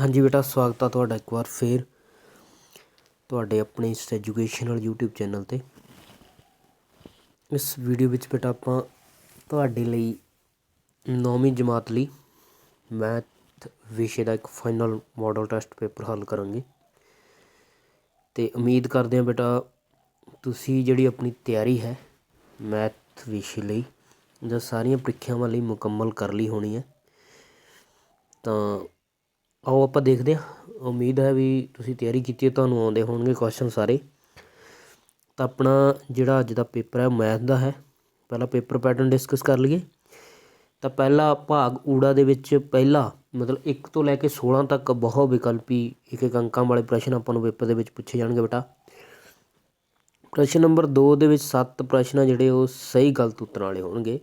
ਹਾਂਜੀ ਬੇਟਾ, ਸਵਾਗਤ ਆ ਤੁਹਾਡਾ ਇੱਕ ਵਾਰ ਫੇਰ ਤੁਹਾਡੇ ਆਪਣੇ ਇਸ ਐਜੂਕੇਸ਼ਨਲ YouTube ਚੈਨਲ ਤੇ। ਇਸ ਵੀਡੀਓ ਵਿੱਚ ਬੇਟਾ ਆਪਾਂ ਤੁਹਾਡੇ ਲਈ ਨੌਵੀਂ ਜਮਾਤ ਲਈ ਮੈਥ ਵਿਸ਼ੇ ਦਾ ਇੱਕ ਫਾਈਨਲ ਮਾਡਲ ਟੈਸਟ ਪੇਪਰ ਹੱਲ ਕਰਾਂਗੇ। ਤੇ ਉਮੀਦ ਕਰਦੇ ਹਾਂ ਬੇਟਾ ਤੁਸੀਂ ਜਿਹੜੀ ਆਪਣੀ ਤਿਆਰੀ ਹੈ ਮੈਥ ਵਿਸ਼ੇ ਲਈ ਜਾਂ ਸਾਰੀਆਂ ਪ੍ਰੀਖਿਆਵਾਂ ਲਈ ਮੁਕੰਮਲ ਕਰ ਲਈ ਹੋਣੀ ਹੈ, ਤਾਂ ਆਓ ਆਪਾਂ ਦੇਖਦੇ ਹਾਂ। ਉਮੀਦ ਹੈ ਵੀ ਤੁਸੀਂ ਤਿਆਰੀ ਕੀਤੀ ਹੈ, ਤੁਹਾਨੂੰ ਆਉਂਦੇ ਹੋਣਗੇ ਕੁਐਸਚਨ ਸਾਰੇ। ਤਾਂ ਆਪਣਾ ਜਿਹੜਾ ਅੱਜ ਦਾ ਪੇਪਰ ਹੈ ਮੈਥ ਦਾ ਹੈ। ਪਹਿਲਾਂ ਪੇਪਰ ਪੈਟਰਨ ਡਿਸਕਸ ਕਰ ਲਈਏ। ਤਾਂ ਪਹਿਲਾ ਭਾਗ ਊੜਾ ਦੇ ਵਿੱਚ ਪਹਿਲਾ, ਮਤਲਬ 1 ਤੋਂ ਲੈ ਕੇ 16 ਤੱਕ ਬਹੁ ਵਿਕਲਪੀ ਇੱਕ ਇੱਕ ਅੰਕਾਂ ਵਾਲੇ ਪ੍ਰਸ਼ਨ ਆਪਾਂ ਨੂੰ ਪੇਪਰ ਦੇ ਵਿੱਚ ਪੁੱਛੇ ਜਾਣਗੇ ਬੇਟਾ। ਪ੍ਰਸ਼ਨ ਨੰਬਰ 2 ਦੇ ਵਿੱਚ 7 ਪ੍ਰਸ਼ਨ ਆ ਜਿਹੜੇ ਉਹ ਸਹੀ ਗਲਤ ਉੱਤਰਾਂ ਵਾਲੇ ਹੋਣਗੇ।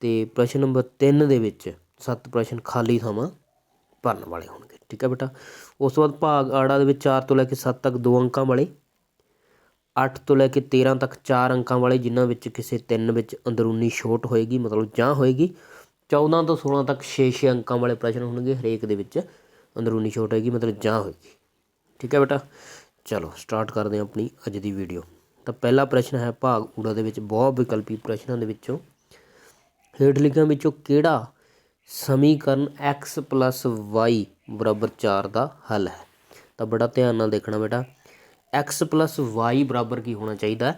ਤੇ ਪ੍ਰਸ਼ਨ ਨੰਬਰ 3 ਦੇ ਵਿੱਚ 7 ਪ੍ਰਸ਼ਨ ਖਾਲੀ ਥਾਵਾਂ। ਭਰਨ ਵਾਲੇ ਹੋਣਗੇ, ਠੀਕ ਹੈ ਬੇਟਾ? ਉਸ ਤੋਂ ਬਾਅਦ ਭਾਗ ਆੜਾ ਦੇ ਵਿੱਚ 4 ਤੋਂ ਲੈ ਕੇ 7 ਤੱਕ ਦੋ ਅੰਕਾਂ ਵਾਲੇ 8 ਤੋਂ ਲੈ ਕੇ 13 ਤੱਕ 4 ਅੰਕਾਂ ਵਾਲੇ, ਜਿਨ੍ਹਾਂ ਵਿੱਚ ਕਿਸੇ ਤਿੰਨ ਵਿੱਚ ਅੰਦਰੂਨੀ ਛੋਟ ਹੋਏਗੀ, ਮਤਲਬ ਜਾਂ ਹੋਏਗੀ 14 ਤੋਂ 16 ਤੱਕ 6-6 ਅੰਕਾਂ ਵਾਲੇ ਪ੍ਰਸ਼ਨ ਹੋਣਗੇ, ਹਰੇਕ ਦੇ ਵਿੱਚ ਅੰਦਰੂਨੀ ਛੋਟ ਹੋਏਗੀ, ਮਤਲਬ ਜਾਂ ਹੋਏਗੀ, ਠੀਕ ਹੈ ਬੇਟਾ? ਚਲੋ, ਸਟਾਰਟ ਕਰਦੇ ਹਾਂ ਆਪਣੀ ਅੱਜ ਦੀ ਵੀਡੀਓ। ਤਾਂ ਪਹਿਲਾ ਪ੍ਰਸ਼ਨ ਹੈ ਭਾਗ ਊੜਾ ਦੇ ਵਿੱਚ ਬਹੁ ਵਿਕਲਪੀ ਪ੍ਰਸ਼ਨਾਂ ਦੇ ਵਿੱਚੋਂ, ਹੇਠ ਲਿਖਿਆਂ ਵਿੱਚੋਂ ਕਿਹੜਾ ਸਮੀਕਰਨ x y ਬਰਾਬਰ 4 ਦਾ ਹੱਲ ਹੈ। ਤਾਂ ਬੜਾ ਧਿਆਨ ਨਾਲ ਦੇਖਣਾ ਬੇਟਾ। X y ਬਰਾਬਰ ਕੀ ਹੋਣਾ ਚਾਹੀਦਾ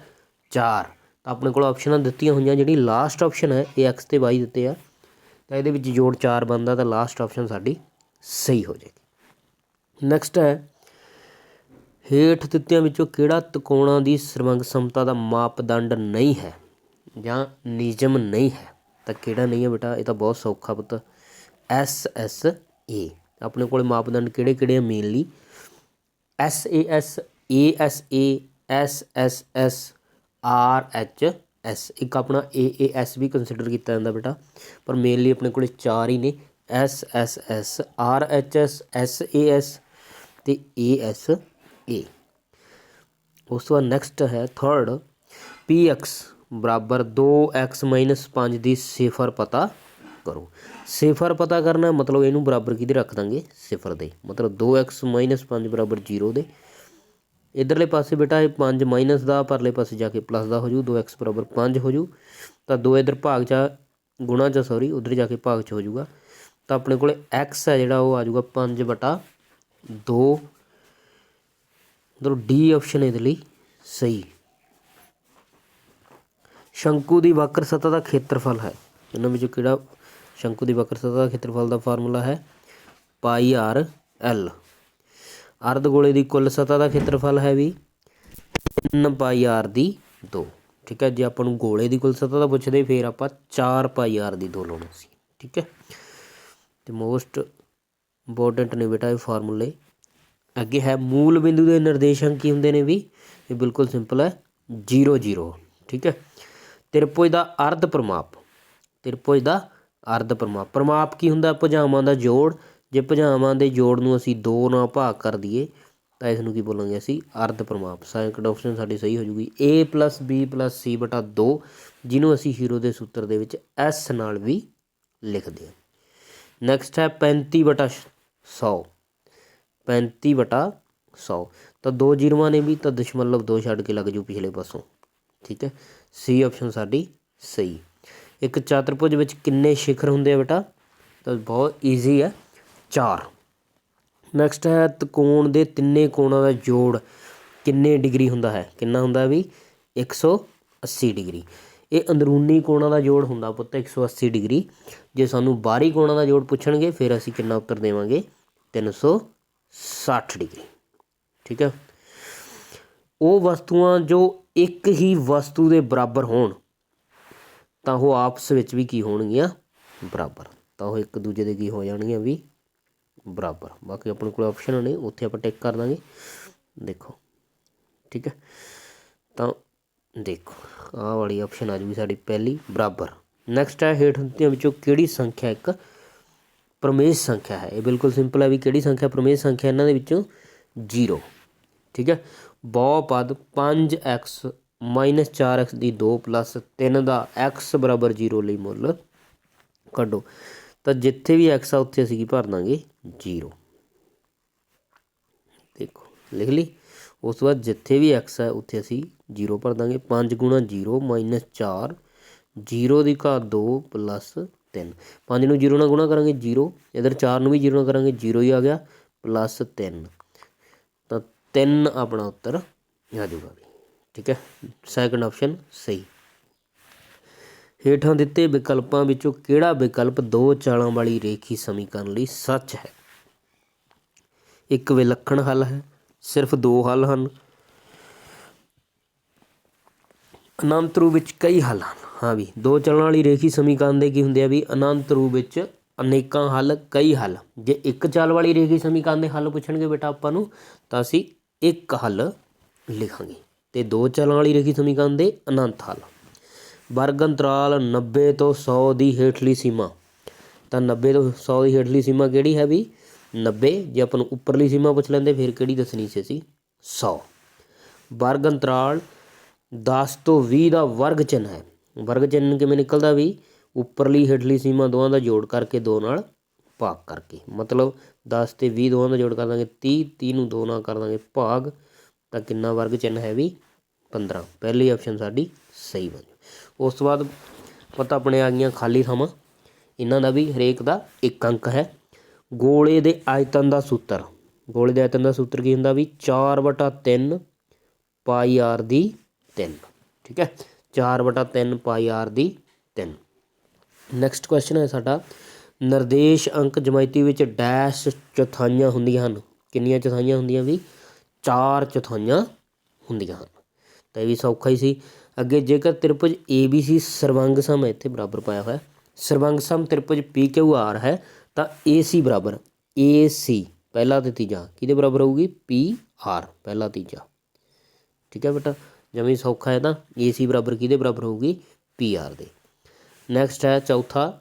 4 ਤਾਂ ਆਪਣੇ ਕੋਲ ਆਪਸ਼ਨਾਂ ਦਿੱਤੀਆਂ ਹੋਈਆਂ, ਜਿਹੜੀ ਲਾਸਟ ਆਪਸ਼ਨ ਹੈ, ਇਹ x ਤੇ y ਦਿੱਤੇ ਆ। ਤਾਂ ਇਹਦੇ ਵਿੱਚ ਜੋੜ 4 ਬਣਦਾ, ਤਾਂ ਲਾਸਟ ਆਪਸ਼ਨ ਸਾਡੀ ਸਹੀ ਹੋ ਜਾਏਗੀ। ਨੈਕਸਟ ਹੈ, ਹੇਠ ਦਿੱਤਿਆਂ ਵਿੱਚੋਂ ਕਿਹੜਾ ਤਿਕੋਣਾਂ ਦੀ ਸਰਵੰਗ ਸਮਤਾ ਦਾ ਮਾਪਦੰਡ ਨਹੀਂ ਹੈ ਜਾਂ ਨਿਯਮ ਨਹੀਂ ਹੈ? ਤਾਂ ਕਿਹੜਾ ਨਹੀਂ ਹੈ ਬੇਟਾ? ਇਹ ਤਾਂ ਬਹੁਤ ਸੌਖਾ ਪੁੱਤ। S S A. ਆਪਣੇ ਕੋਲ ਮਾਪਦੰਡ ਕਿਹੜੇ ਕਿਹੜੇ ਆ mainly S A S A S A S S S R H S. ਇੱਕ ਆਪਣਾ ਏ ਏ ਐਸ ਵੀ ਕੰਸੀਡਰ ਕੀਤਾ ਜਾਂਦਾ ਬੇਟਾ। ਪਰ ਮੇਨਲੀ ਆਪਣੇ ਕੋਲੇ ਚਾਰ ਹੀ ਨੇ। S S S, R H S S A S ਤੇ ਏ ਐਸ ਏ। ਉਸ ਤੋਂ ਬਾਅਦ ਨੈਕਸਟ ਹੈ ਥਰਡ ਪੀ ਐਕਸ। ਬਰਾਬਰ 2x 5 ਦੀ ਸਿਫਰ ਪਤਾ ਕਰੋ। ਸਿਫਰ ਪਤਾ ਕਰਨਾ ਮਤਲਬ ਇਹਨੂੰ ਬਰਾਬਰ ਕਿਹਦੇ ਰੱਖ ਦਾਂਗੇ? ਸਿਫਰ ਦੇ। ਮਤਲਬ 2x 5 ਬਰਾਬਰ 0 ਦੇ। ਇਧਰਲੇ ਪਾਸੇ ਬੇਟਾ ਇਹ 5 ਮਾਈਨਸ ਦਾ, ਪਰਲੇ ਪਾਸੇ ਜਾ ਕੇ ਪਲੱਸ ਦਾ ਹੋ ਜੂ 2x ਬਰਾਬਰ 5 ਹੋ ਜੂ। ਤਾਂ 2 ਇਧਰ ਭਾਗ ਚ ਗੁਣਾ ਚ ਸੌਰੀ ਉਧਰ ਜਾ ਕੇ ਭਾਗ ਚ ਹੋ ਜੂਗਾ। ਤਾਂ ਆਪਣੇ ਕੋਲੇ x ਹੈ ਜਿਹੜਾ, ਉਹ ਆ ਜਾਊਗਾ 5 ਬਟਾ 2 ਮਤਲਬ ਡੀ ਆਪਸ਼ਨ ਇਹਦੇ ਲਈ ਸਹੀ। ਸ਼ੰਕੂ ਦੀ ਵਕਰ ਸਤ੍ਹਾ ਦਾ ਖੇਤਰਫਲ ਹੈ। ਇਹਨਾਂ ਵਿੱਚੋਂ ਕਿਹੜਾ ਸ਼ੰਕੂ ਦੀ ਵਕਰ ਸਤ੍ਹਾ ਦਾ ਖੇਤਰਫਲ ਦਾ ਫਾਰਮੂਲਾ ਹੈ? Pi R L. ਅਰਧ ਗੋਲੇ ਦੀ ਕੁੱਲ ਸਤਹ ਦਾ ਖੇਤਰਫਲ ਹੈ ਵੀ 3 ਪਾਈ ਆਰ ਦੀ 2 ਠੀਕ ਹੈ, ਜੇ ਆਪਾਂ ਨੂੰ ਗੋਲੇ ਦੀ ਕੁੱਲ ਸਤ੍ਹਾ ਦਾ ਪੁੱਛਦੇ, ਫੇਰ ਆਪਾਂ 4 ਪਾਈ ਆਰ ਦੀ 2 ਲਾਉਣੀ ਸੀ। ਠੀਕ ਹੈ? ਤੇ ਮੋਸਟ ਇੰਪੋਰਟੈਂਟ ਨੇ ਬੇਟਾ ਇਹ ਫਾਰਮੂਲੇ। ਅੱਗੇ ਹੈ, ਮੂਲ ਬਿੰਦੂ ਦੇ ਨਿਰਦੇਸ਼ਾਂਕ ਕੀ ਹੁੰਦੇ ਨੇ ਵੀ? ਇਹ ਬਿਲਕੁਲ ਸਿੰਪਲ ਹੈ 0 0 ਠੀਕ ਹੈ? ਤਿਰਪੁਜ ਦਾ ਅਰਧ ਪ੍ਰਮਾਪ। ਤ੍ਰਿਭੁਜ ਦਾ ਅਰਧ ਪ੍ਰਮਾਪ। ਪ੍ਰਮਾਪ ਕੀ ਹੁੰਦਾ? ਭੁਜਾਵਾਂ ਦਾ ਜੋੜ। ਜੇ ਭੁਜਾਵਾਂ ਦੇ ਜੋੜ ਨੂੰ ਅਸੀਂ ਦੋ ਨਾਲ ਭਾਗ ਕਰ ਦਈਏ, ਤਾਂ ਇਸ ਨੂੰ ਕੀ ਬੋਲਾਂਗੇ ਅਸੀਂ? ਅਰਧ ਪ੍ਰਮਾਪ। ਸੈਕੰਡ ਆਪਸ਼ਨ ਸਾਡੀ ਸਹੀ ਹੋ ਜੂਗੀ। A b c 2 ਜਿਹਨੂੰ ਅਸੀਂ ਹੀਰੋ ਦੇ ਸੂਤਰ ਦੇ ਵਿੱਚ s ਨਾਲ ਵੀ ਲਿਖਦੇ ਹਾਂ। ਨੈਕਸਟ ਹੈ 35 100 35 100 ਤਾਂ ਦੋ ਜੀਰੋਆਂ ਨੇ ਵੀ, ਤਾਂ ਦਸ਼ਮਲਵ 2 ਛੱਡ ਕੇ ਲੱਗ ਜੂ ਪਿਛਲੇ ਪਾਸੋਂ। ਠੀਕ ਹੈ? ਸੀ ਆਪਸ਼ਨ ਸਾਡੀ ਸਹੀ। ਇੱਕ ਚਾਤਰਭੁਜ ਵਿੱਚ ਕਿੰਨੇ ਸ਼ਿਖਰ ਹੁੰਦੇ ਆ ਬੇਟਾ? ਤਾਂ ਬਹੁਤ ਈਜ਼ੀ ਹੈ। ਚਾਰ। ਨੈਕਸਟ ਹੈ ਤਕੋਣ ਦੇ ਤਿੰਨੇ ਕੋਣਾਂ ਦਾ ਜੋੜ ਕਿੰਨੇ ਡਿਗਰੀ ਹੁੰਦਾ ਹੈ? ਕਿੰਨਾ ਹੁੰਦਾ ਵੀ? 180 ਡਿਗਰੀ। ਇਹ ਅੰਦਰੂਨੀ ਕੋਣਾਂ ਦਾ ਜੋੜ ਹੁੰਦਾ ਪੁੱਤ 180 ਡਿਗਰੀ। ਜੇ ਸਾਨੂੰ ਬਾਹਰੀ ਕੋਣਾਂ ਦਾ ਜੋੜ ਪੁੱਛਣਗੇ, ਫਿਰ ਅਸੀਂ ਕਿੰਨਾ ਉੱਤਰ ਦੇਵਾਂਗੇ? 360 ਡਿਗਰੀ। ਠੀਕ ਹੈ? ਉਹ ਵਸਤੂਆਂ ਜੋ ਇੱਕ ਹੀ ਵਸਤੂ ਦੇ ਬਰਾਬਰ ਹੋਣ, ਤਾਂ ਉਹ ਆਪਸ ਵਿੱਚ ਵੀ ਕੀ ਹੋਣਗੀਆਂ? ਬਰਾਬਰ। ਤਾਂ ਉਹ ਇੱਕ ਦੂਜੇ ਦੇ ਕੀ ਹੋ ਜਾਣਗੀਆਂ ਵੀ? ਬਰਾਬਰ। ਬਾਕੀ ਆਪਣੇ ਕੋਲ ਆਪਸ਼ਨ ਨੇ, ਉੱਥੇ ਆਪਾਂ ਟਿਕ ਕਰ ਦਾਂਗੇ। ਦੇਖੋ। ਠੀਕ ਹੈ? ਤਾਂ ਦੇਖੋ, ਆਹ ਵਾਲੀ ਆਪਸ਼ਨ ਆ ਜੂਗੀ ਸਾਡੀ ਪਹਿਲੀ, ਬਰਾਬਰ। ਨੈਕਸਟ ਹੈ, ਹੇਠ ਦਿੱਤੀਆਂ ਵਿੱਚੋਂ ਕਿਹੜੀ ਸੰਖਿਆ ਇੱਕ ਪ੍ਰਮੇਸ਼ ਸੰਖਿਆ ਹੈ? ਇਹ ਬਿਲਕੁਲ ਸਿੰਪਲ ਹੈ ਵੀ ਕਿਹੜੀ ਸੰਖਿਆ? ਪ੍ਰਮੇਸ਼ ਸੰਖਿਆ ਇਹਨਾਂ ਦੇ ਵਿੱਚੋਂ 0 ਠੀਕ ਹੈ? ਬਹੁਪਦ 5x 4x ਦੀ 2 3 ਦਾ ਐਕਸ ਬਰਾਬਰ 0 ਲਈ ਮੁੱਲ ਕੱਢੋ। ਤਾਂ ਜਿੱਥੇ ਵੀ ਐਕਸ ਆ, ਉੱਥੇ ਅਸੀਂ ਕੀ ਭਰ ਦਾਂਗੇ? 0 ਲਿਖ ਲਈ। ਉਸ ਤੋਂ ਬਾਅਦ ਜਿੱਥੇ ਵੀ ਐਕਸ ਹੈ ਉੱਥੇ ਅਸੀਂ 0 ਭਰ ਦਾਂਗੇ। 5 ਗੁਣਾ 0 ਮਾਈਨਸ 4 0 ਦੀ ਘਾਤ 2 ਪਲੱਸ 3 5 ਨੂੰ 0 ਨਾਲ ਗੁਣਾ ਕਰਾਂਗੇ 0 ਇਧਰ 4 ਨੂੰ ਵੀ 0 ਨਾਲ ਕਰਾਂਗੇ 0 ਹੀ ਆ ਗਿਆ, ਪਲੱਸ 3 ਤਿੰਨ ਆਪਣਾ ਉੱਤਰ। ਆ ਜਾਊਗਾ ਵੀ। ਠੀਕ ਹੈ? ਸੈਕੰਡ ਆਪਸ਼ਨ ਸਹੀ। ਹੇਠਾਂ ਦਿੱਤੇ ਵਿਕਲਪਾਂ ਵਿੱਚੋਂ ਕਿਹੜਾ ਵਿਕਲਪ ਦੋ ਚਾਲਾਂ ਵਾਲੀ ਰੇਖੀ ਸਮੀਕਰਨ ਲਈ ਸੱਚ ਹੈ? ਇੱਕ ਵਿਲੱਖਣ ਹੱਲ ਹੈ, ਸਿਰਫ ਦੋ ਹੱਲ ਹਨ। ਅਨੰਤ ਰੂਪ ਵਿੱਚ ਕਈ ਹੱਲ ਹਨ। ਹਾਂ ਵੀ, ਦੋ ਚੱਲਣ ਵਾਲੀ ਰੇਖੀ ਸਮੀਕਰਨ ਦੇ ਕੀ ਹੁੰਦੇ ਆ ਵੀ, ਅਨੰਤ ਰੂਪ ਵਿੱਚ ਅਨੇਕਾਂ ਹੱਲ, ਕਈ ਹੱਲ। ਜੇ ਇੱਕ ਚੱਲ ਵਾਲੀ ਰੇਖੀ ਸਮੀਕਰਨ ਦੇ ਹੱਲ ਪੁੱਛਣਗੇ ਬੇਟਾ ਆਪਾਂ ਨੂੰ, ਤਾਂ ਅਸੀਂ ਇੱਕ ਹੱਲ ਲਿਖਾਂਗੇ। ਤੇ ਦੋ ਚੱਲਣ ਵਾਲੀ ਰੇਖੀ ਸਮੀਕਰਨ ਦੇ ਅਨੰਤ ਹੱਲ। ਵਰਗ ਅੰਤਰਾਲ 90 ਤੋਂ 100 ਦੀ ਹੇਠਲੀ ਸੀਮਾ। ਤਾਂ 90 ਤੋਂ 100 ਦੀ ਹੇਠਲੀ ਸੀਮਾ ਕਿਹੜੀ ਹੈ ਵੀ? 90 ਜੇ ਆਪਾਂ ਨੂੰ ਉੱਪਰਲੀ ਸੀਮਾ ਪੁੱਛ ਲੈਂਦੇ, ਫਿਰ ਕਿਹੜੀ ਦੱਸਣੀ ਸੀ ਅਸੀਂ? 100 ਵਰਗ ਅੰਤਰਾਲ 10 ਤੋਂ 20 ਦਾ ਵਰਗ ਚਿੰਨ੍ਹ ਹੈ। ਵਰਗ ਚਿੰਨ੍ਹ ਕਿਵੇਂ ਨਿਕਲਦਾ ਵੀ? ਉੱਪਰਲੀ ਹੇਠਲੀ ਸੀਮਾ ਦੋਵਾਂ ਦਾ ਜੋੜ ਕਰਕੇ ਦੋ ਨਾਲ ਭਾਗ ਕਰਕੇ। ਮਤਲਬ 10 ਤੇ 20 ਦੋਵਾਂ ਦਾ ਜੋੜ ਕਰ ਦਾਂਗੇ 30 30 ਨੂੰ ਦੋ ਨਾਲ ਕਰ ਦਾਂਗੇ ਭਾਗ, ਤਾਂ ਕਿੰਨਾ ਵਰਗ ਚਿੰਨ੍ਹ ਹੈ ਵੀ 15 ਪਹਿਲੀ ਆਪਸ਼ਨ ਸਾਡੀ ਸਹੀ ਬਣ ਜਾਊ ਉਸ ਤੋਂ ਬਾਅਦ ਪਤਾ ਆਪਣੇ ਆ ਗਈਆਂ ਖਾਲੀ ਥਾਵਾਂ। ਇਹਨਾਂ ਦਾ ਵੀ ਹਰੇਕ ਦਾ ਇੱਕ ਅੰਕ ਹੈ। ਗੋਲੇ ਦੇ ਆਇਤਨ ਦਾ ਸੂਤਰ। ਗੋਲੇ ਦੇ ਆਇਤਨ ਦਾ ਸੂਤਰ ਕੀ ਹੁੰਦਾ ਵੀ 4/3 ਪਾਈ ਆਰ ਦੀ 3 ਠੀਕ ਹੈ? 4/3 ਪਾਈ ਆਰ ਦੀ 3 ਨੈਕਸਟ ਕੁਐਸਚਨ ਹੈ ਸਾਡਾ ਨਿਰਦੇਸ਼ ਅੰਕ ਜਮਾਇਤੀ ਵਿੱਚ ਡੈਸ਼ ਚੌਥਾਈਆਂ ਹੁੰਦੀਆਂ ਹਨ। ਕਿੰਨੀਆਂ ਚੌਥਾਈਆਂ ਹੁੰਦੀਆਂ ਵੀ? ਚਾਰ ਚੌਥਾਈਆਂ ਹੁੰਦੀਆਂ ਹਨ। ਤਾਂ ਇਹ ਵੀ ਸੌਖਾ ਹੀ ਸੀ। ਅੱਗੇ ਜੇਕਰ ਤ੍ਰਿਭੁਜ ABC ਸਰਵੰਗ ਸਮ ਇੱਥੇ ਬਰਾਬਰ ਪਾਇਆ ਹੋਇਆ। ਸਰਵੰਗ ਸਮ ਤ੍ਰਿਭੁਜ PQR ਹੈ, ਤਾਂ AC ਬਰਾਬਰ। AC ਪਹਿਲਾ ਤੇ ਤੀਜਾ। ਕਿਹਦੇ ਬਰਾਬਰ ਹੋਊਗੀ? PR ਪਹਿਲਾ, ਤੀਜਾ। ਠੀਕ ਹੈ ਬੇਟਾ? ਜਿਵੇਂ ਸੌਖਾ ਹੈ ਤਾਂ AC ਬਰਾਬਰ ਕਿਹਦੇ ਬਰਾਬਰ ਹੋਊਗੀ? PR ਦੇ। ਨੈਕਸਟ ਹੈ, ਚੌਥਾ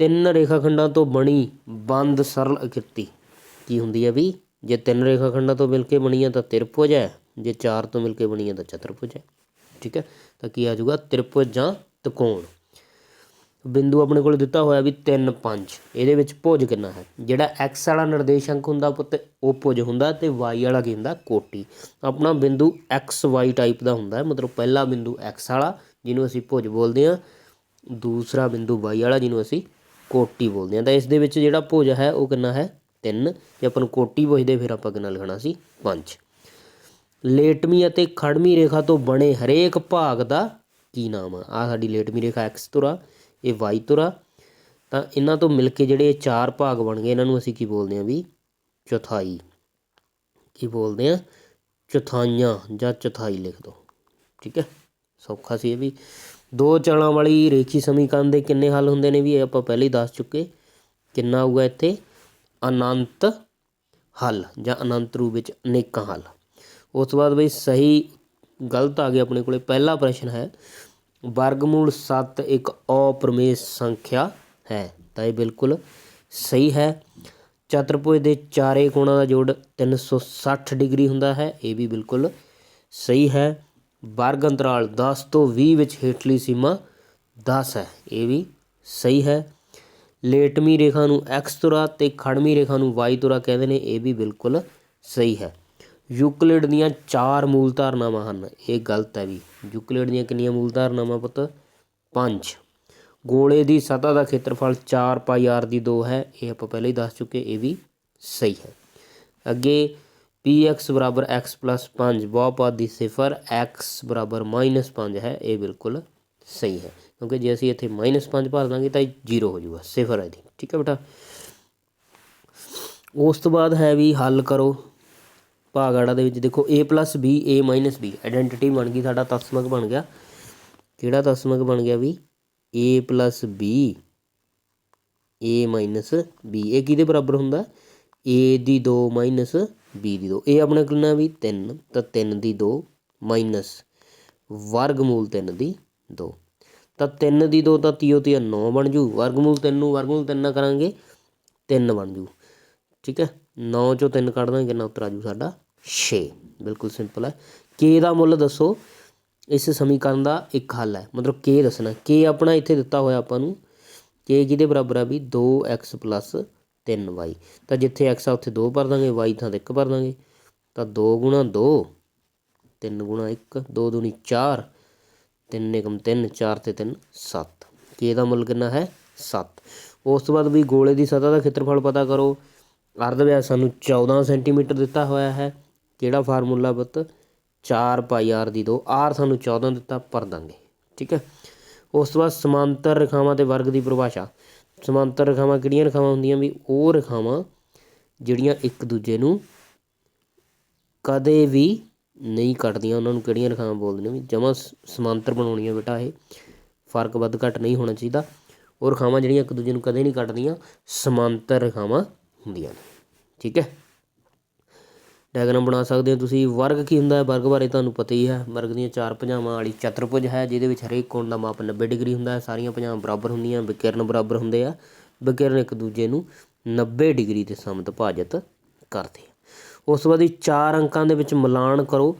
ਤਿੰਨ ਰੇਖਾਖੰਡਾਂ ਤੋਂ ਬਣੀ ਬੰਦ ਸਰਲ ਆਕ੍ਰਿਤੀ ਕੀ ਹੁੰਦੀ ਹੈ ਵੀ? ਜੇ ਤਿੰਨ ਰੇਖਾਖੰਡਾਂ ਤੋਂ ਮਿਲ ਕੇ ਬਣੀ ਹੈ ਤਾਂ ਤ੍ਰਿਭੁਜ ਹੈ। ਜੇ ਚਾਰ ਤੋਂ ਮਿਲ ਕੇ ਬਣੀ ਹੈ ਤਾਂ ਚਤੁਰਭੁਜ ਹੈ। ਠੀਕ ਹੈ? ਤਾਂ ਕੀ ਆ ਜਾਊਗਾ? ਤ੍ਰਿਭੁਜ ਜਾਂ ਤ੍ਰਿਕੋਣ ਬਿੰਦੂ ਆਪਣੇ ਕੋਲ ਦਿੱਤਾ ਹੋਇਆ ਵੀ 3 5 ਇਹਦੇ ਵਿੱਚ ਭੁਜ ਕਿੰਨਾ ਹੈ? ਜਿਹੜਾ x ਵਾਲਾ ਨਿਰਦੇਸ਼ਾਂਕ ਹੁੰਦਾ ਪੁੱਤ, ਉਹ ਭੁਜ ਹੁੰਦਾ ਤੇ y ਵਾਲਾ ਕੀ ਹੁੰਦਾ? ਕੋਟੀ। ਆਪਣਾ ਬਿੰਦੂ x y ਟਾਈਪ ਦਾ ਹੁੰਦਾ ਮਤਲਬ ਪਹਿਲਾ ਬਿੰਦੂ x ਵਾਲਾ, ਜਿਹਨੂੰ ਅਸੀਂ ਭੁਜ ਬੋਲਦੇ ਹਾਂ। ਦੂਸਰਾ ਬਿੰਦੂ y ਵਾਲਾ, ਜਿਹਨੂੰ ਅਸੀਂ ਕੋਟੀ ਬੋਲਦੇ ਹਾਂ ਤਾਂ ਇਸ ਦੇ ਵਿੱਚ ਜਿਹੜਾ ਭੁਜ ਹੈ, ਉਹ ਕਿੰਨਾ ਹੈ? 3 ਜੇ ਆਪਾਂ ਨੂੰ ਕੋਟੀ ਪੁੱਛਦੇ, ਫਿਰ ਆਪਾਂ ਕਿੰਨਾ ਲਿਖਣਾ ਸੀ? 5 ਲੇਟਮੀ ਅਤੇ ਖੜਮੀ ਰੇਖਾ ਤੋਂ ਬਣੇ ਹਰੇਕ ਭਾਗ ਦਾ ਕੀ ਨਾਮ ਆ? ਆ ਸਾਡੀ ਲੇਟਮੀ ਰੇਖਾ x ਤੁਰਾ, ਇਹ y ਤੁਰਾ। ਤਾਂ ਇਹਨਾਂ ਤੋਂ ਮਿਲ ਕੇ ਜਿਹੜੇ ਇਹ ਚਾਰ ਭਾਗ ਬਣ ਗਏ, ਇਹਨਾਂ ਨੂੰ ਅਸੀਂ ਕੀ ਬੋਲਦੇ ਹਾਂ ਵੀ? ਚੌਥਾਈ। ਕੀ ਬੋਲਦੇ ਆ? ਚੌਥਾਈਆਂ ਜਾਂ ਚੌਥਾਈ ਲਿਖ ਦੋ। ਠੀਕ ਹੈ? ਸੌਖਾ ਸੀ ਇਹ ਵੀ। ਦੋ ਚਲਾਂ ਵਾਲੀ ਰੇਖੀ ਸਮੀਕਰਨ ਦੇ ਕਿੰਨੇ ਹੱਲ ਹੁੰਦੇ ਨੇ ਵੀ ਇਹ ਆਪਾਂ ਪਹਿਲੇ ਹੀ ਦੱਸ ਚੁੱਕੇ। ਕਿੰਨਾ ਆਊਗਾ ਇੱਥੇ? ਅਨੰਤ ਹੱਲ ਜਾਂ ਅਨੰਤ ਰੂਪ ਵਿੱਚ ਅਨੇਕਾਂ ਹੱਲ। ਉਸ ਤੋਂ ਬਾਅਦ ਬਈ ਸਹੀ ਗਲਤ ਆ ਗਿਆ ਆਪਣੇ ਕੋਲੇ, ਪਹਿਲਾ ਪ੍ਰਸ਼ਨ ਹੈ, ਵਰਗਮੂਲ 7 ਇੱਕ ਅਪਰਮੇय ਸੰਖਿਆ ਹੈ। ਤਾਂ ਇਹ ਬਿਲਕੁਲ ਸਹੀ ਹੈ। ਚਤੁਰਭੁਜ ਦੇ ਚਾਰੇ ਕੋਣਾਂ ਦਾ ਜੋੜ 360 ਡਿਗਰੀ ਹੁੰਦਾ ਹੈ, ਇਹ ਵੀ ਬਿਲਕੁਲ ਸਹੀ ਹੈ। ਵਰਗ ਅੰਤਰਾਲ 10 ਤੋਂ 20 ਵਿੱਚ ਹੇਠਲੀ ਸੀਮਾ 10 ਹੈ। ਇਹ ਵੀ ਸਹੀ ਹੈ। ਲੇਟਮੀ ਰੇਖਾ ਨੂੰ x ਤੁਰਾ ਤੇ ਖੜਵੀਂ ਰੇਖਾ ਨੂੰ y ਤੁਰਾ ਕਹਿੰਦੇ ਨੇ, ਇਹ ਵੀ ਬਿਲਕੁਲ ਸਹੀ ਹੈ। ਯੂਕਲਿਡ ਦੀਆਂ ਚਾਰ ਮੂਲ ਧਾਰਨਾਵਾਂ ਹਨ। ਇਹ ਗਲਤ ਹੈ ਵੀ। ਯੂਕਲਿਡ ਦੀਆਂ ਕਿੰਨੀਆਂ ਮੂਲ ਧਾਰਨਾਵਾਂ ਪੁੱਤ? ਪੰਜ। ਗੋਲੇ ਦੀ ਸਤਹ ਦਾ ਖੇਤਰਫਲ 4 ਪਾਈ r ਦੀ 2 ਹੈ। ਇਹ ਆਪਾਂ ਪਹਿਲਾਂ ਹੀ ਦੱਸ ਚੁੱਕੇ, ਇਹ ਵੀ ਸਹੀ ਹੈ। ਅੱਗੇ px ਬਰਾਬਰ x 5 ਬਹੁਪਦ ਦੀ ਸਿਫਰ x ਬਰਾਬਰ -5 ਹੈ, ਇਹ ਬਿਲਕੁਲ ਸਹੀ ਹੈ। ਕਿਉਂਕਿ ਜੇ ਅਸੀਂ ਇੱਥੇ -5 ਭਰ ਦਾਂਗੇ ਤਾਂ ਇਹ 0 ਹੋ ਜਾਊਗਾ, ਸਿਫਰ ਹੈ ਦੀ ਠੀਕ ਹੈ ਬੇਟਾ? ਉਸ ਤੋਂ ਬਾਅਦ ਹੈ ਵੀ ਹੱਲ ਕਰੋ। ਭਾਗਾੜਾ ਦੇ ਵਿੱਚ ਦੇਖੋ, a b a b identity ਬਣ ਗਈ, ਸਾਡਾ ਤਸਮਕ ਬਣ ਗਿਆ। ਕਿਹੜਾ ਤਸਮਕ ਬਣ ਗਿਆ ਵੀ? A b a b, ਇਹ ਕਿਹਦੇ ਬਰਾਬਰ ਹੁੰਦਾ? A ਦੀ 2 b ਦੀ 2 ਇਹ ਆਪਣੇ ਕਿੰਨਾ ਵੀ 3 ਤਾਂ 3 ਦੀ 2 ਮਾਈਨਸ ਵਰਗਮੂਲ 3 ਦੀ 2 ਤਾਂ 3 ਦੀ 2 ਤਾਂ 30 ਤੇ 9 ਬਣ ਜੂ। ਵਰਗਮੂਲ 3 ਨੂੰ ਵਰਗਮੂਲ 3 ਨਾਲ ਕਰਾਂਗੇ 3 ਬਣ ਜੂ। ਠੀਕ ਹੈ? 9 ਚੋਂ 3 ਕੱਢ ਦਾਂਗੇ, ਕਿੰਨਾ ਉੱਤਰ ਆ ਜੂ ਸਾਡਾ? 6 ਬਿਲਕੁਲ ਸਿੰਪਲ ਹੈ। K ਦਾ ਮੁੱਲ ਦੱਸੋ। ਇਸ ਸਮੀਕਰਨ ਦਾ ਇੱਕ ਹੱਲ ਹੈ। ਮਤਲਬ k ਦੱਸਣਾ। K ਆਪਣਾ ਇੱਥੇ ਦਿੱਤਾ ਹੋਇਆ ਆਪਾਂ ਨੂੰ। K ਕਿਹਦੇ ਬਰਾਬਰ ਆ ਵੀ 2x 3y ਤਾਂ ਜਿੱਥੇ x ਆ, ਉੱਥੇ 2 ਭਰ ਦਾਂਗੇ, y ਥਾਂ ਤੇ 1 ਭਰ ਦਾਂਗੇ। ਤਾਂ 2 ਗੁਣਾ 2 3 ਗੁਣਾ 1 2 ਦੂਣੀ 4 3 ਏਕਮ 3 4 ਤੇ 3 7 ਕੇ ਦਾ ਮੁੱਲ ਕਿੰਨਾ ਹੈ? 7 ਉਸ ਤੋਂ ਬਾਅਦ ਵੀ ਗੋਲੇ ਦੀ ਸਤ੍ਹਾ ਦਾ ਖੇਤਰਫਲ ਪਤਾ ਕਰੋ। ਅਰਧ ਵਿਆਸ ਸਾਨੂੰ 14 ਸੈਂਟੀਮੀਟਰ ਦਿੱਤਾ ਹੋਇਆ ਹੈ। ਕਿਹੜਾ ਫਾਰਮੂਲਾ ਬਤ 4 ਪਾਈ ਆਰ ਦੀ 2 ਆਰ ਸਾਨੂੰ 14 ਦਿੱਤਾ, ਭਰ ਦਾਂਗੇ। ਠੀਕ ਹੈ? ਉਸ ਤੋਂ ਬਾਅਦ ਸਮਾਂਤਰ ਰੇਖਾਵਾਂ ਤੇ ਵਰਗ ਦੀ ਪਰਿਭਾਸ਼ਾ। ਸਮਾਂਤਰ ਰੇਖਾਵਾਂ ਕਿਹੜੀਆਂ ਰੇਖਾਵਾਂ ਹੁੰਦੀਆਂ ਵੀ ਉਹ ਰੇਖਾਵਾਂ ਜਿਹੜੀਆਂ ਇੱਕ ਦੂਜੇ ਨੂੰ ਕਦੇ ਵੀ ਨਹੀਂ ਕੱਟਦੀਆਂ, ਉਹਨਾਂ ਨੂੰ ਕਿਹੜੀਆਂ ਰੇਖਾਵਾਂ ਬੋਲਦੇ ਨੇ ਵੀ ਜਮਾਂ ਸਮਾਂਤਰ ਬਣਾਉਣੀਆਂ ਬੇਟਾ ਇਹ, ਫ਼ਰਕ ਵੱਧ ਘੱਟ ਨਹੀਂ ਹੋਣਾ ਚਾਹੀਦਾ। ਉਹ ਰੇਖਾਵਾਂ ਜਿਹੜੀਆਂ ਇੱਕ ਦੂਜੇ ਨੂੰ ਕਦੇ ਨਹੀਂ ਕੱਟਦੀਆਂ, ਸਮਾਂਤਰ ਰੇਖਾਵਾਂ ਹੁੰਦੀਆਂ ਨੇ। ਠੀਕ ਹੈ? ਡਾਇਗਰਾਮ ਬਣਾ ਸਕਦੇ ਹੋ ਤੁਸੀਂ। ਵਰਗ ਕੀ ਹੁੰਦਾ ਹੈ? ਵਰਗ ਬਾਰੇ ਤੁਹਾਨੂੰ ਪਤਾ ਹੀ ਹੈ। ਵਰਗ ਦੀਆਂ ਚਾਰ ਭੁਜਾਵਾਂ ਵਾਲੀ ਚਤੁਰਭੁਜ ਹੈ, ਜਿਹਦੇ ਵਿੱਚ ਹਰੇਕ ਕੋਣ ਦਾ ਮਾਪ 90 ਡਿਗਰੀ ਹੁੰਦਾ ਹੈ। ਸਾਰੀਆਂ ਭੁਜਾਵਾਂ ਬਰਾਬਰ ਹੁੰਦੀਆਂ ਵਿਕਿਰਨ ਬਰਾਬਰ ਹੁੰਦੇ ਆ। ਵਿਕਿਰਨ ਇੱਕ ਦੂਜੇ ਨੂੰ 90 ਡਿਗਰੀ 'ਤੇ ਸਮਤ ਭਾਜਤ ਕਰਦੇ ਉਸ ਤੋਂ ਬਾਅਦ ਇਹ ਚਾਰ ਅੰਕਾਂ ਦੇ ਵਿੱਚ ਮਿਲਾਨ ਕਰੋ।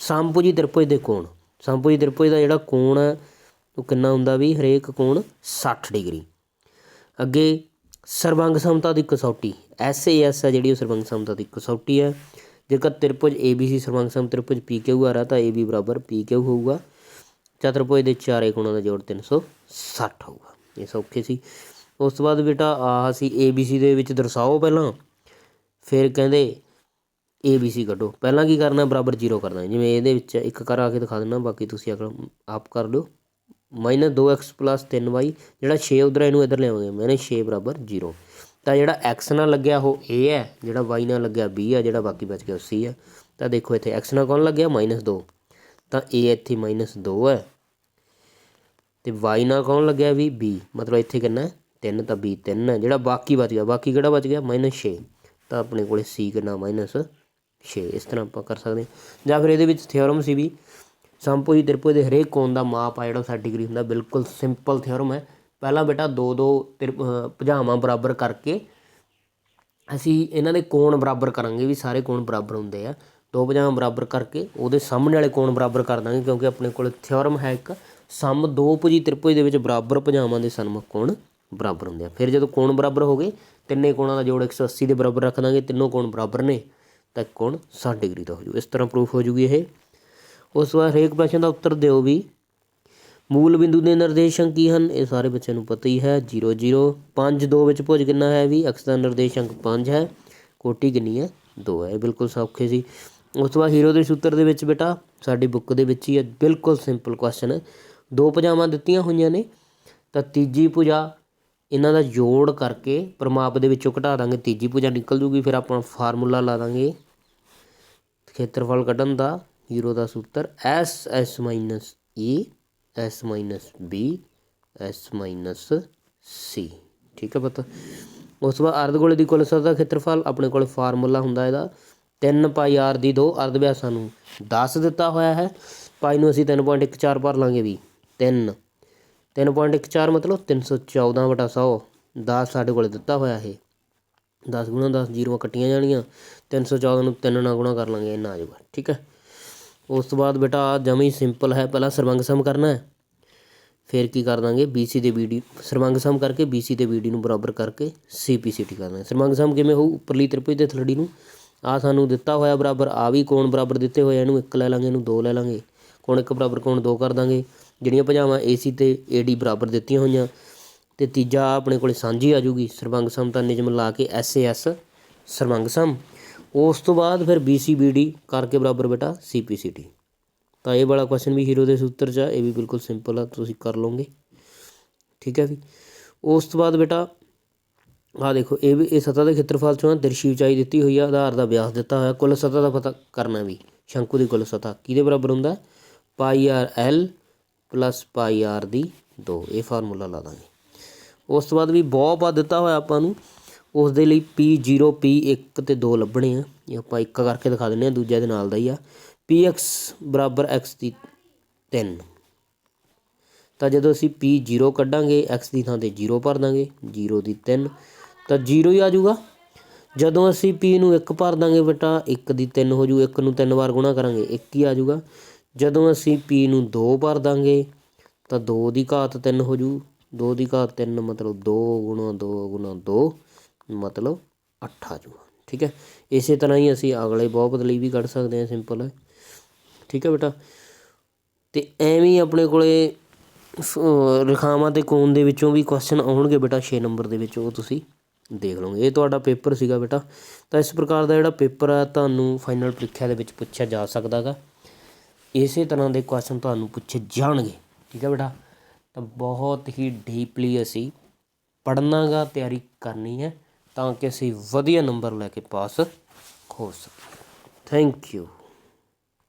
ਸਮਭੁਜੀ ਤ੍ਰਿਭੁਜ ਦੇ ਕੋਣ। ਸਮਭੁਜੀ ਤ੍ਰਿਭੁਜ ਦਾ ਜਿਹੜਾ ਕੋਣ ਹੈ, ਉਹ ਕਿੰਨਾ ਹੁੰਦਾ ਵੀ? ਹਰੇਕ ਕੋਣ 60 ਡਿਗਰੀ। ਅੱਗੇ ਸਰਬੰਗ ਸਮਤਾ ਦੀ ਕਸੌਟੀ। ਐਸ ਹੈ ਜਿਹੜੀ ਉਹ ਸਰਬੰਗ ਸਮਤਾ ਦੀ ਕਸੌਟੀ ਹੈ। ਜੇਕਰ ਤ੍ਰਿਭੁਜ ABC ਸਰਬੰਗ ਸਮ ਤ੍ਰਿਭੁਜ PQ ਆ ਤਾਂ AB ਬਰਾਬਰ PQ ਹੋਊਗਾ। ਚਤੁਰਭੁਜ ਦੇ ਚਾਰੇ ਕੋਣਾਂ ਦਾ ਜੋੜ 360 ਹੋਊਗਾ। ਇਹ ਸੌਖੇ ਸੀ। ਉਸ ਤੋਂ ਬਾਅਦ ਬੇਟਾ, ਆਹ ਸੀ ABC ਦੇ ਵਿੱਚ ਦਰਸਾਓ ਪਹਿਲਾਂ। ਫਿਰ ਕਹਿੰਦੇ ਏ ਬੀ ਸੀ ਕੱਢੋ। ਪਹਿਲਾਂ ਕੀ ਕਰਨਾ, ਬਰਾਬਰ 0 ਕਰਨਾ। ਜਿਵੇਂ ਇਹਦੇ ਵਿੱਚ ਇੱਕ ਕਰ ਆ ਕੇ ਦਿਖਾ ਦਿੰਦਾ, ਬਾਕੀ ਤੁਸੀਂ ਅਗਰ ਆਪ ਕਰ ਲਿਓ। ਮਾਈਨਸ 2x 3y ਜਿਹੜਾ 6 ਉਧਰ ਇਹਨੂੰ ਇੱਧਰ ਲਿਆਵਾਂਗੇ। ਮੈਨੇ 6 ਬਰਾਬਰ 0 ਤਾਂ ਜਿਹੜਾ ਐਕਸ ਨਾਲ ਲੱਗਿਆ ਉਹ ਏ ਹੈ, ਜਿਹੜਾ ਵਾਈ ਨਾਲ ਲੱਗਿਆ ਬੀ ਹੈ, ਜਿਹੜਾ ਬਾਕੀ ਬਚ ਗਿਆ ਉਹ ਸੀ ਹੈ। ਤਾਂ ਦੇਖੋ ਇੱਥੇ ਐਕਸ ਨਾਲ ਕੌਣ ਲੱਗਿਆ? -2 ਤਾਂ ਏ ਇੱਥੇ -2 ਹੈ। ਤੇ y ਨਾਲ ਕੌਣ ਲੱਗਿਆ ਵੀ? B ਮਤਲਬ ਇੱਥੇ ਕਿੰਨਾ 3 ਤਾਂ b 3 ਹੈ। ਜਿਹੜਾ ਬਾਕੀ ਬਚ ਗਿਆ, ਬਾਕੀ ਕਿਹੜਾ ਬਚ ਗਿਆ? -6 ਤਾਂ ਆਪਣੇ ਕੋਲੇ c ਕਿੰਨਾ? -6 ਇਸ ਤਰ੍ਹਾਂ ਆਪਾਂ ਕਰ ਸਕਦੇ ਹਾਂ। ਜਾਂ ਫਿਰ ਇਹਦੇ ਵਿੱਚ ਥਿਓਰਮ ਸੀ ਵੀ, ਸੰਪੂਜੀ ਤ੍ਰਿਭੁਜ ਦੇ ਹਰੇਕ ਕੋਣ ਦਾ ਮਾਪ ਆ ਜਿਹੜਾ 60 ਡਿਗਰੀ ਹੁੰਦਾ, ਬਿਲਕੁਲ ਸਿੰਪਲ ਥਿਓਰਮ ਹੈ। ਪਹਿਲਾਂ ਬੇਟਾ ਦੋ ਦੋ ਤ੍ਰਿ- ਅਹ, ਭੁਜਾਵਾਂ ਬਰਾਬਰ ਕਰਕੇ ਅਸੀਂ ਇਹਨਾਂ ਦੇ ਕੋਣ ਬਰਾਬਰ ਕਰਾਂਗੇ ਵੀ ਸਾਰੇ ਕੋਣ ਬਰਾਬਰ ਹੁੰਦੇ ਆ। ਦੋ ਭੁਜਾਵਾਂ ਬਰਾਬਰ ਕਰਕੇ ਉਹਦੇ ਸਾਹਮਣੇ ਵਾਲੇ ਕੋਣ ਬਰਾਬਰ ਕਰ ਦਾਂਗੇ ਕਿਉਂਕਿ ਆਪਣੇ ਕੋਲ ਥਿਓਰਮ ਹੈ ਇੱਕ। ਸਮ ਦੋ ਭੁਜੀ ਤ੍ਰਿਭੁਜ ਦੇ ਵਿੱਚ ਬਰਾਬਰ ਭੁਜਾਵਾਂ ਦੇ ਸਨਮੁਖ ਕੋਣ ਬਰਾਬਰ ਹੁੰਦੇ ਆ। ਫਿਰ ਜਦੋਂ ਕੋਣ ਬਰਾਬਰ ਹੋ ਗਏ, ਤਿੰਨੇ ਕੋਣਾਂ ਦਾ ਜੋੜ 180 ਦੇ ਬਰਾਬਰ ਰੱਖ ਦਾਂਗੇ, ਤਿੰਨੋਂ ਕੋਣ ਬਰਾਬਰ ਨੇ, ਤਾਂ ਕੋਣ 60 ਡਿਗਰੀ ਦਾ ਹੋ ਜੂ। ਇਸ ਤਰ੍ਹਾਂ ਪ੍ਰੂਫ ਹੋ ਜੂਗੀ ਇਹ। ਉਸ ਤੋਂ ਬਾਅਦ ਹਰੇਕ ਪ੍ਰਸ਼ਨ ਦਾ ਉੱਤਰ ਦਿਓ ਵੀ ਮੂਲ ਬਿੰਦੂ ਦੇ ਨਿਰਦੇਸ਼ਾਂਕ ਕੀ ਹਨ? ਇਹ ਸਾਰੇ ਬੱਚਿਆਂ ਨੂੰ ਪਤਾ ਹੀ ਹੈ। 0 0 5 2 ਵਿੱਚ ਭੁਜ ਕਿੰਨਾ ਹੈ ਵੀ? X ਦਾ ਨਿਰਦੇਸ਼ਾਂਕ 5 ਹੈ। ਕੋਟੀ ਕਿੰਨੀ ਹੈ? 2 ਹੈ। ਇਹ ਬਿਲਕੁਲ ਸੌਖੇ ਸੀ। ਉਸ ਤੋਂ ਬਾਅਦ ਹੀਰੋ ਦੇ ਸੂਤਰ ਦੇ ਵਿੱਚ ਬੇਟਾ, ਸਾਡੀ ਬੁੱਕ ਦੇ ਵਿੱਚ ਹੀ ਹੈ। ਬਿਲਕੁਲ ਸਿੰਪਲ ਕੁਐਸਚਨ ਹੈ ਦੋ ਭੁਜਾਵਾਂ ਦਿੱਤੀਆਂ ਹੋਈਆਂ ਨੇ। ਤਾਂ ਤੀਜੀ ਭੁਜਾ, ਇਹਨਾਂ ਦਾ ਜੋੜ ਕਰਕੇ ਪ੍ਰਮਾਪ ਦੇ ਵਿੱਚੋਂ ਘਟਾ ਦਾਂਗੇ। ਤੀਜੀ ਭੁਜਾ ਨਿਕਲ ਜੂਗੀ, ਫਿਰ ਆਪਾਂ ਫਾਰਮੂਲਾ ਲਾ ਦਾਂਗੇ। ਖੇਤਰਫਲ ਕੱਢਣ ਦਾ ਹੀਰੋ ਦਾ ਸੂਤਰ S S minus E s e s S minus C ਠੀਕ ਹੈ ਪਤਾ? ਉਸ ਤੋਂ ਬਾਅਦ ਅਰਧਗੋਲੇ ਦੀ ਕੁੱਲ ਸਤਹ ਦਾ ਖੇਤਰਫਲ ਆਪਣੇ ਕੋਲ ਫਾਰਮੂਲਾ ਹੁੰਦਾ ਇਹਦਾ। 3 ਪਾਈ ਆਰ ਦੀ 2 ਅਰਧ ਵਿਆਸ ਸਾਨੂੰ 10 ਦਿੱਤਾ ਹੋਇਆ ਹੈ। ਪਾਈ ਨੂੰ ਅਸੀਂ 3.14 ਭਰ ਲਾਂਗੇ ਵੀ। 3 3.14 ਮਤਲਬ 314 ਵਟਾ 100 10 ਸਾਡੇ ਕੋਲ ਦਿੱਤਾ ਹੋਇਆ ਇਹ। 10 ਗੁਣਾ 10 ਜ਼ੀਰੋਆਂ ਕੱਟੀਆਂ ਜਾਣੀਆਂ। 314 ਨੂੰ 3 ਨਾਲ ਗੁਣਾ ਕਰ ਲਾਂਗੇ ਇੰਨਾ ਆ ਜਾਊਗਾ। ਠੀਕ ਹੈ? ਉਸ ਤੋਂ ਬਾਅਦ ਬੇਟਾ ਜਮੀ ਸਿੰਪਲ ਹੈ ਪਹਿਲਾਂ ਸਰਵੰਗ ਸਮ ਕਰਨਾ ਹੈ। ਫਿਰ ਕੀ ਕਰ ਦਾਂਗੇ? BC ਤੇ BD ਸਰਵੰਗ ਸਮ ਕਰਕੇ BC ਤੇ BD ਨੂੰ ਬਰਾਬਰ ਕਰਕੇ CPCT ਕਰਨਾ ਹੈ। ਸਰਵੰਗ ਸਮ ਕਿਵੇਂ ਹੋਊ? ਉੱਪਰਲੀ ਤ੍ਰਿਭੁਜ ਤੇ ਥਲੜੀ ਨੂੰ। ਆ ਸਾਨੂੰ ਦਿੱਤਾ ਹੋਇਆ ਬਰਾਬਰ ਆ ਵੀ ਕੋਣ ਬਰਾਬਰ ਦਿੱਤੇ ਹੋਏ ਇਹਨੂੰ। 1 ਲੈ ਲਾਂਗੇ, ਇਹਨੂੰ 2 ਲੈ ਲਾਂਗੇ। ਕੋਣ ਇੱਕ ਬਰਾਬਰ, ਕੋਣ 2 ਕਰ ਦਾਂਗੇ। ਜਿਹੜੀਆਂ ਭੁਜਾਵਾਂ AC ਤੇ AD ਬਰਾਬਰ ਦਿੱਤੀਆਂ ਹੋਈਆਂ। ਤੇ ਤੀਜਾ ਆਪਣੇ ਕੋਲੇ ਸਾਂਝੀ ਆ ਜੂਗੀ। ਸਰਵੰਗ ਸਮਤਾ ਨਿਯਮ ਲਾ ਕੇ SAS ਸਰਵੰਗ ਸਮ ਉਸ ਤੋਂ ਬਾਅਦ ਫਿਰ BCBD ਕਰਕੇ ਬਰਾਬਰ ਬੇਟਾ CPCT ਤਾਂ ਇਹ ਵਾਲਾ ਕੁਐਸਚਨ ਵੀ ਹੀਰੋ ਦੇ ਸੂਤਰ 'ਚ ਆ, ਇਹ ਵੀ ਬਿਲਕੁਲ ਸਿੰਪਲ ਆ, ਤੁਸੀਂ ਕਰ ਲਓਗੇ। ਠੀਕ ਹੈ ਵੀ ਉਸ ਤੋਂ ਬਾਅਦ ਬੇਟਾ ਆ ਦੇਖੋ, ਇਹ ਵੀ, ਇਹ ਸਤਹ ਦੇ ਖੇਤਰਫਲ ਚੋਂ ਦਰਸ਼ੀ ਉਚਾਈ ਦਿੱਤੀ ਹੋਈ ਆ, ਆਧਾਰ ਦਾ ਵਿਆਸ ਦਿੱਤਾ ਹੋਇਆ, ਕੁੱਲ ਸਤਹ ਦਾ ਪਤਾ ਕਰਨਾ ਵੀ, ਸ਼ੰਕੂ ਦੀ ਕੁੱਲ ਸਤਹ ਕਿਹਦੇ ਬਰਾਬਰ ਹੁੰਦਾ? Pi R L plus pi R ਦੀ 2 ਇਹ ਫਾਰਮੂਲਾ ਲਾ ਦਾਂਗੇ। ਉਸ ਤੋਂ ਬਾਅਦ ਵੀ ਬਹੁਤ ਪਾ ਦਿੱਤਾ ਹੋਇਆ ਆਪਾਂ ਨੂੰ ਉਸ ਦੇ ਲਈ ਪੀ ਜੀਰੋ ਪੀ ਇੱਕ ਅਤੇ ਦੋ ਲੱਭਣੇ ਆ। ਇਹ ਆਪਾਂ ਇੱਕ ਕਰਕੇ ਦਿਖਾ ਦਿੰਦੇ ਹਾਂ, ਦੂਜਾ ਇਹਦੇ ਨਾਲ ਦਾ ਹੀ ਆ। ਪੀ ਐਕਸ ਬਰਾਬਰ ਐਕਸ ਦੀ 3 ਤਾਂ ਜਦੋਂ ਅਸੀਂ ਪੀ ਜੀਰੋ ਕੱਢਾਂਗੇ ਐਕਸ ਦੀ ਥਾਂ ਤੇ ਜੀਰੋ ਭਰ ਦਾਂਗੇ ਜ਼ੀਰੋ ਦੀ 3 ਤਾਂ ਜੀਰੋ ਹੀ ਆ ਜਾਊਗਾ। ਜਦੋਂ ਅਸੀਂ ਪੀ ਨੂੰ 1 ਭਰ ਦਾਂਗੇ ਬੇਟਾ 1 ਦੀ 3 ਹੋ ਜੂ 1 ਨੂੰ 3 ਵਾਰ ਗੁਣਾ ਕਰਾਂਗੇ 1 ਹੀ ਆ ਜਾਊਗਾ। ਜਦੋਂ ਅਸੀਂ ਪੀ ਨੂੰ 2 ਭਰ ਦਾਂਗੇ, ਤਾਂ 2 ਦੀ ਘਾਤ 3 ਹੋ ਜੂ। 2 ਦੀ ਘਾਤ 3 ਮਤਲਬ 2 ਗੁਣਾ 2 ਗੁਣਾ 2 ਮਤਲਬ 8 ਆ ਠੀਕ ਹੈ? ਇਸੇ ਤਰ੍ਹਾਂ ਹੀ ਅਸੀਂ ਅਗਲੇ ਬਹੁਪਦ ਲਈ ਵੀ ਕੱਢ ਸਕਦੇ ਹਾਂ, ਸਿੰਪਲ। ਹੈ ਠੀਕ ਹੈ ਬੇਟਾ? ਤੇ ਐਵੇਂ ਹੀ ਆਪਣੇ ਕੋਲੇ ਸ- ਰੇਖਾਵਾਂ ਤੇ ਕੋਣ ਦੇ ਵਿੱਚੋਂ ਵੀ ਕੁਐਸਚਨ ਆਉਣਗੇ ਬੇਟਾ 6 ਨੰਬਰ ਦੇ ਵਿੱਚ, ਉਹ ਤੁਸੀਂ ਦੇਖ ਲਓਗੇ। ਇਹ ਤੁਹਾਡਾ ਪੇਪਰ ਸੀਗਾ ਬੇਟਾ। ਤਾਂ ਇਸ ਪ੍ਰਕਾਰ ਦਾ ਜਿਹੜਾ ਪੇਪਰ ਹੈ ਤੁਹਾਨੂੰ ਫਾਈਨਲ ਪ੍ਰੀਖਿਆ ਦੇ ਵਿੱਚ ਪੁੱਛਿਆ ਜਾ ਸਕਦਾ ਗਾ ਇਸੇ ਤਰ੍ਹਾਂ ਦੇ ਕੁਐਸਚਨ ਤੁਹਾਨੂੰ ਪੁੱਛੇ ਜਾਣਗੇ। ਠੀਕ ਹੈ ਬੇਟਾ? ਤਾਂ ਬਹੁਤ ਹੀ ਡੀਪਲੀ ਅਸੀਂ ਪੜ੍ਹਨਾ ਗਾ ਤਿਆਰੀ ਕਰਨੀ ਹੈ। ਤਾਂ ਕਿ ਅਸੀਂ ਵਧੀਆ ਨੰਬਰ ਲੈ ਕੇ ਪਾਸ ਹੋ ਸਕੀਏ। Thank you